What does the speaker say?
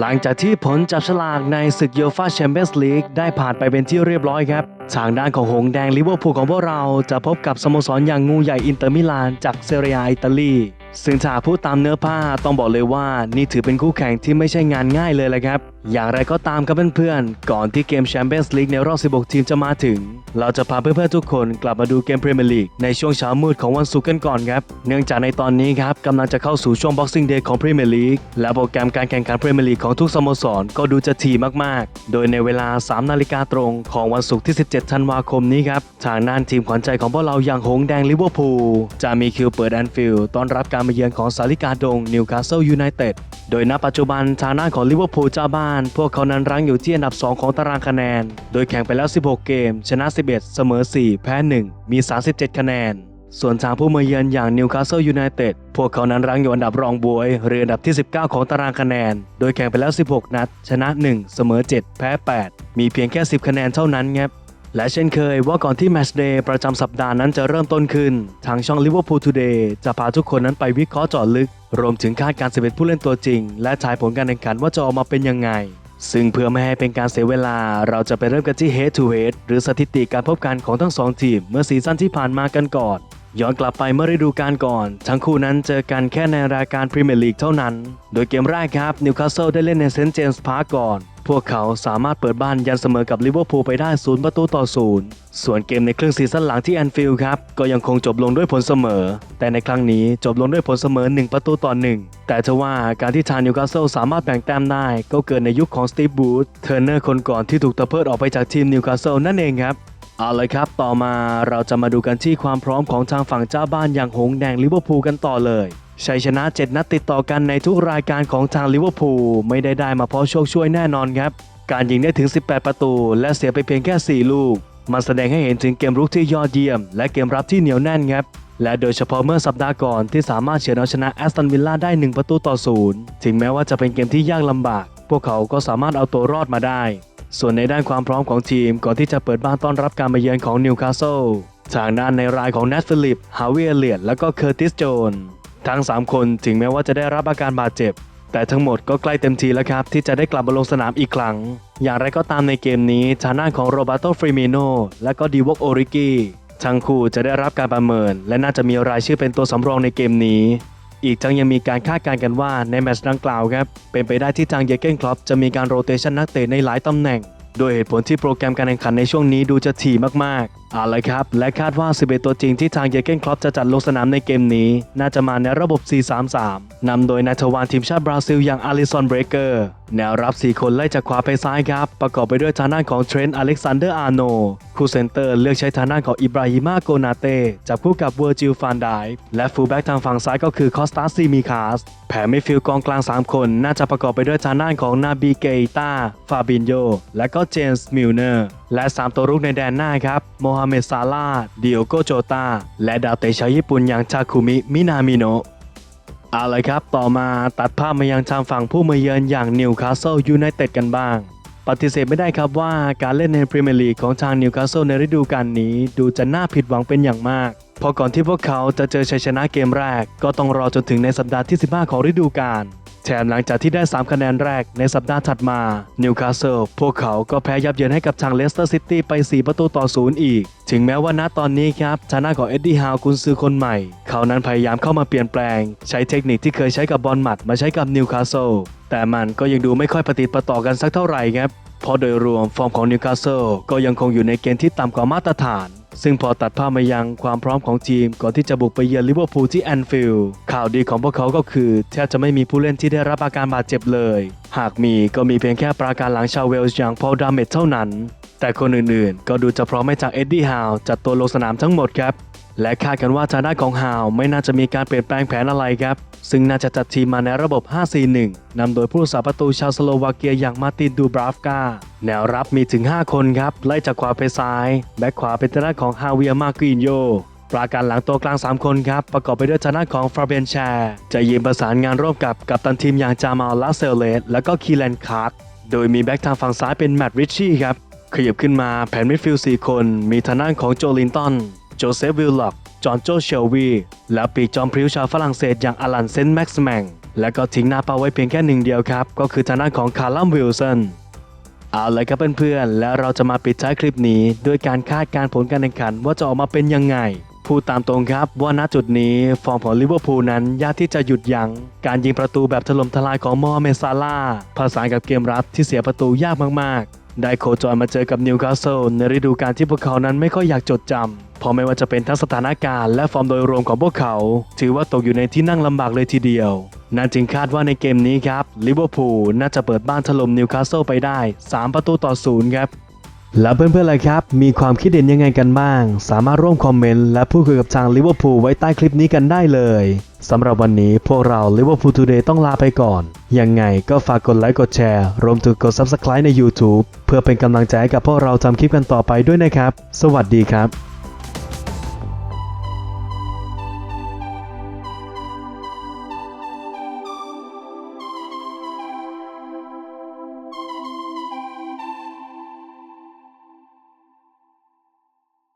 หลังจากที่ผลจับฉลากในศึกยูฟาแชมเปี้ยนส์ลีกได้ผ่านไปเป็นที่เรียบร้อยครับ ทางด้านของหงแดงลิเวอร์พูลของพวกเราจะพบกับสโมสรอย่างงูใหญ่อินเตอร์มิลานจากเซเรียอิตาลี ซึ่งถ้าพูดตามเนื้อผ้าต้องบอกเลยว่านี่ถือเป็นคู่แข่งที่ไม่ใช่งานง่ายเลยแหละครับ อย่างไรก็ตามครับเพื่อนๆ ก่อนที่เกมแชมเปี้ยนส์ลีกในรอบ 16 ทีมจะมาถึง เราจะพาเพื่อนๆ ทุกคนกลับมาดูเกมพรีเมียร์ลีกในช่วงเช้ามืดของวันศุกร์กันก่อนครับ เนื่องจากในตอนนี้ครับกำลังจะเข้าสู่ช่วง Boxing Day ของพรีเมียร์ลีกและโปรแกรมการแข่งขันพรีเมียร์ลีกของทุกสโมสรก็ดูจะถี่มากๆ โดยในเวลา 3 นาฬิกาตรงของวันศุกร์ที่ 17 ธันวาคมนี้ครับทางด้านทีมขวัญใจของพวกเราอย่างหงส์แดงลิเวอร์พูลจะมีคิวเปิดแอนฟิลด์ต้อนรับการมาเยือนของสาลิกาดงนิวคาสเซิลยูไนเต็ด โดยณปัจจุบันทางด้านของลิเวอร์พูลเจ้าบ้าน พวกเขานั้นรั้งอยู่ที่อันดับ 2 ของตารางคะแนน โดยแข่งไปแล้ว 16 เกม ชนะ 11 เสมอ 4 แพ้ 1 มี 37 คะแนน ส่วนทางผู้มาเยือนอย่างนิวคาสเซิลยูไนเต็ดพวกเขานั้นรั้งอยู่อันดับรองบวยหรืออันดับที่ 19 ของตารางคะแนน โดยแข่งไปแล้ว 16 นัด ชนะ 1 เสมอ 7 แพ้ 8 มีเพียงแค่ 10 คะแนนเท่านั้นครับ และเช่นเคยว่าก่อนที่แมตช์เดย์ประจำสัปดาห์นั้นจะเริ่มต้นขึ้น ทางช่อง Liverpool Today จะพาทุกคนนั้นไปวิเคราะห์เจาะลึก รวมถึงคาดการณ์11ผู้เล่นตัวจริง และทายผลการแข่งขันว่าจะออกมาเป็นยังไง ซึ่งเพื่อไม่ให้เป็นการเสียเวลา เราจะไปเริ่มกันที่ Head to Head หรือสถิติการพบกันของทั้งสองทีม เมื่อซีซั่นที่ผ่านมากันก่อน ย้อนกลับไปเมื่อฤดูกาลก่อน ทั้งคู่นั้นเจอกันแค่ในรายการพรีเมียร์ลีกเท่านั้น โดยเกมแรกครับนิวคาสเซิลได้เล่นในเซนต์เจมส์พาร์คก่อน พวกเขาสามารถเปิดบ้านยันเสมอกับลิเวอร์พูลไปได้ศูนย์ประตูต่อศูนย์ส่วนเกมในครึ่งซีซั่นหลังที่แอนฟิลด์ครับ ก็ยังคงจบลงด้วยผลเสมอ แต่ในครั้งนี้จบลงด้วยผลเสมอ 1 ประตูต่อ 1 แต่ทว่าการที่ทานิวคาสเซิลสามารถแบ่งแต้มได้ ก็เกิดในยุคของสตีฟบูธเทอร์เนอร์คนก่อนที่ถูกตะเพิดออกไปจากทีมนิวคาสเซิลนั่นเองครับเอาเลยครับ ต่อมาเราจะมาดูกันที่ความพร้อมของทางฝั่งเจ้าบ้านอย่างหงแดงลิเวอร์พูลกันต่อเลย ชัยชนะ7นัดติดต่อกันในทุกรายการของทางลิเวอร์พูลไม่ได้ได้มาเพราะโชคช่วยแน่นอนครับ การยิงได้ถึง 18 ประตู และเสียไปเพียงแค่ 4 ลูก มันแสดงให้เห็นถึงเกมรุกที่ยอดเยี่ยม และเกมรับที่เหนียวแน่นครับและโดยเฉพาะเมื่อสัปดาห์ก่อนที่สามารถเฉือนเอาชนะแอสตันวิลล่าได้ 1 ประตูต่อศูนย์ถึงแม้ว่าจะเป็นเกมที่ยากลำบาก พวกเขาก็สามารถเอาตัวรอดมาได้ ส่วนในด้านความพร้อมของทีมก่อนที่จะเปิดบ้านต้อนรับการมาเยือนของนิวคาสเซิลทางด้านในรายของแนทฟิลิป ฮาวิเอเลียดและก็เคอร์ติสโจน ทั้ง 3 คนถึงแม้ว่าจะได้รับอาการบาดเจ็บ แต่ทั้งหมดก็ใกล้เต็มทีแล้วครับ ที่จะได้กลับมาลงสนามอีกครั้ง อย่างไรก็ตามในเกมนี้ทางด้านของโรบัตโตฟริมิโนและก็ดีวอกโอริกีทั้งคู่จะได้รับการประเมิน และน่าจะมีรายชื่อเป็นตัวสำรองในเกมนี้ อีกทั้งยังมีการคาดการณ์กันว่าในแมตช์ดังกล่าวครับเป็นไปได้ที่ทางเยเกนคลอปจะมีการโรเตชันนักเตะในหลายตำแหน่งโดยเหตุผลที่โปรแกรมการแข่งขันในช่วงนี้ดูจะถี่มากๆ เอาละครับ และคาดว่า 11 ตัวจริงที่ทางเยเกนคลอปจะจัดลงสนามในเกมนี้ น่าจะมาในระบบ 4-3-3 นำโดยนายทวารทีมชาติบราซิลอย่างอาริซอนเบรเกอร์ แนวรับ 4 คนไล่จากขวาไปซ้ายครับ ประกอบไปด้วยทางด้านของเทรนต์อเล็กซานเดอร์อาร์โน คู่เซนเตอร์เลือกใช้ทางด้านของอิบราฮิมาโกนาเต้จับคู่กับเวอร์จิลฟานไดและฟูลแบ็กทางฝั่งซ้ายก็คือคอสตาซีมิคาส แผนไม่ฟิลกองกลาง 3 คน น่าจะประกอบไปด้วยทางด้านของนาบีเกตาฟาบินโยและก็เจมส์มิลเนอร์ และ 3 ตัวรุกในแดนหน้าครับโมฮมเมดซาลาดิโอโกโจตาและดาวเตะชาวญี่ปุ่นอย่างชาคุมิมินามิโนะเอาเลยครับ ต่อมาตัดภาพมายังทางฝั่งผู้มาเยือนอย่างนิวคาสเซิลยูไนเต็ดกันบ้าง ปฏิเสธไม่ได้ครับว่าการเล่นในพรีเมียร์ลีกของทางนิวคาสเซิลในฤดูกาลนี้ ดูจะน่าผิดหวังเป็นอย่างมาก เพราะก่อนที่พวกเขาจะเจอชัยชนะเกมแรก ก็ต้องรอจนถึงในสัปดาห์ที่ 15 ของฤดูกาล แถมหลังจากที่ได้ 3 คะแนนแรกในสัปดาห์ถัดมานิวคาสเซิลพวกเขาก็แพ้ยับเยินให้กับทางเลสเตอร์ซิตี้ไป 4 ประตูต่อศูนย์อีก ถึงแม้ว่าณตอนนี้ครับทางหน้าของเอ็ดดี้ฮาวกุนซือคนใหม่ เขานั้นพยายามเข้ามาเปลี่ยนแปลง ใช้เทคนิคที่เคยใช้กับบอลหมัดมาใช้กับนิวคาสเซิลแต่มันก็ยังดูไม่ค่อยปฏิดประต่อกันสักเท่าไหร่ครับเพราะโดยรวมฟอร์มของนิวคาสเซิลก็ยังคงอยู่ในเกณฑ์ที่ต่ำกว่ามาตรฐาน ซึ่งพอตัดภาพมายังความพร้อมของทีม ก่อนที่จะบุกไปเยือนลิเวอร์พูลที่แอนฟิลด์ข่าวดีของพวกเขาก็คือแทบจะไม่มีผู้เล่นที่ได้รับอาการบาดเจ็บเลย หากมีก็มีเพียงแค่ปราการหลังชาวเวลส์อย่างพอลดามเมตเท่านั้น แต่คนอื่นๆ ก็ดูจะพร้อมไม่จากเอ็ดดี้ฮาวจัดตัวลงสนามทั้งหมดครับ และคาดกันว่าทางด้านของฮาวไม่น่าจะมีการเปลี่ยนแปลงแผนอะไรครับ ซึ่งน่าจะจัดทีมมาในระบบ 5-4-1 นำโดยผู้รักษาประตูชาวสโลวาเกียอย่างมาตินดูบราฟกา แนวรับมีถึง 5 คนครับ ไล่จากขวาไปซ้าย แบ็คขวาเป็นทางด้านของฮาเวียมากินโยปราการหลังตัวกลาง 3 คนครับ ประกอบไปด้วยทางด้านของฟราเบนแชร์จะยืนประสานงานร่วมกับกัปตันทีมอย่างจามาลลาเซลเลสและก็คีแลนคาร์ดโดยมีแบ็คทางฝั่งซ้ายเป็นแมตต์ริชชี่ครับขยับขึ้นมาแผนมิดฟิลด์4คน มีทางด้านของโจลินตัน โจเซฟวิลล็อก จอห์นโจเชลวี และปีกจอมพริ้วชาวฝรั่งเศสอย่างอลันเซนต์แม็กซ์แมง และก็ทิ้งหน้าเป้าไว้เพียงแค่หนึ่งเดียวครับ ก็คือทางด้านของคาร์ลัมวิลสันเอาเลยครับเพื่อนๆ แล้วเราจะมาปิดท้ายคลิปนี้ ด้วยการคาดการผลการแข่งขันว่าจะออกมาเป็นยังไง พูดตามตรงครับว่าณจุดนี้ ฟอร์มของลิเวอร์พูลนั้น ยากที่จะหยุดยัง้งการยิงประตูแบบถล่มทลายของมอเมดซาลาผสานกับเกมรับที่เสียประตูยากมากๆ ได้โคจรมาเจอกับนิวคาสเซิลในฤดูกาลที่พวกเขานั้นไม่ค่อยอยากจดจำเพราะไม่ว่าจะเป็นทั้งสถานการณ์และฟอร์มโดยรวมของพวกเขา ถือว่าตกอยู่ในที่นั่งลำบากเลยทีเดียว นั่นจึงคาดว่าในเกมนี้ครับลิเวอร์พูลน่าจะเปิดบ้านถล่มนิวคาสเซิลไปได้ 3 ประตูต่อศูนย์ครับ แล้วเพื่อนๆเลยครับ มีความคิดเห็นยังไงกันบ้าง สามารถร่วมคอมเมนต์และพูดคุยกับทางลิเวอร์พูลไว้ใต้คลิปนี้กันได้เลยสำหรับวันนี้พวกเราลิเวอร์พูลทูเดย์ต้องลาไปก่อน ยังไงก็ฝากกดไลค์กดแชร์ รวมถึงกด Subscribe ใน YouTube เพื่อเป็นกำลังใจให้กับพวกเราทำคลิปกันต่อไปด้วยนะครับ สวัสดีครับ